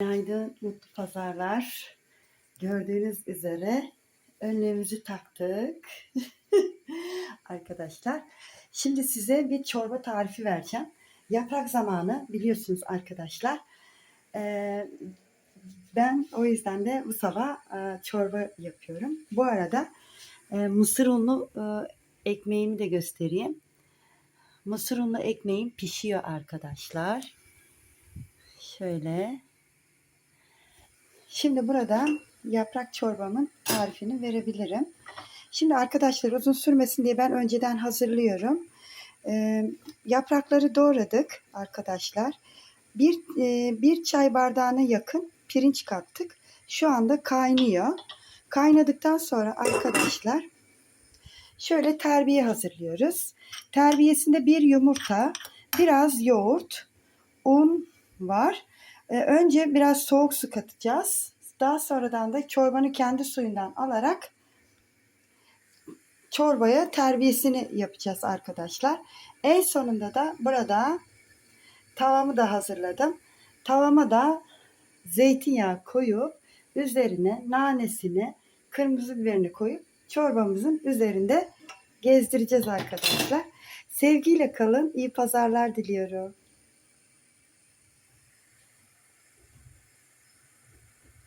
Günaydın, mutlu pazarlar. Gördüğünüz üzere önlüğümüzü taktık. Arkadaşlar, şimdi size bir çorba tarifi vereceğim. Yaprak zamanı biliyorsunuz arkadaşlar. Ee, ben o yüzden de bu sabah e, çorba yapıyorum. Bu arada e, mısır unlu e, ekmeğimi de göstereyim. Mısır unlu ekmeğim pişiyor arkadaşlar. Şöyle. Şimdi burada yaprak çorbamın tarifini verebilirim. Şimdi arkadaşlar uzun sürmesin diye ben önceden hazırlıyorum. Ee, yaprakları doğradık arkadaşlar. Bir, e, bir çay bardağına yakın pirinç kattık. Şu anda kaynıyor. Kaynadıktan sonra arkadaşlar şöyle terbiye hazırlıyoruz. Terbiyesinde bir yumurta, biraz yoğurt, un var. Ee, önce biraz soğuk su katacağız. Daha sonradan da çorbanın kendi suyundan alarak çorbaya terbiyesini yapacağız arkadaşlar. En sonunda da burada tavamı da hazırladım. Tavama da zeytinyağı koyup üzerine nanesini, kırmızı biberini koyup çorbamızın üzerinde gezdireceğiz arkadaşlar. Sevgiyle kalın, iyi pazarlar diliyorum.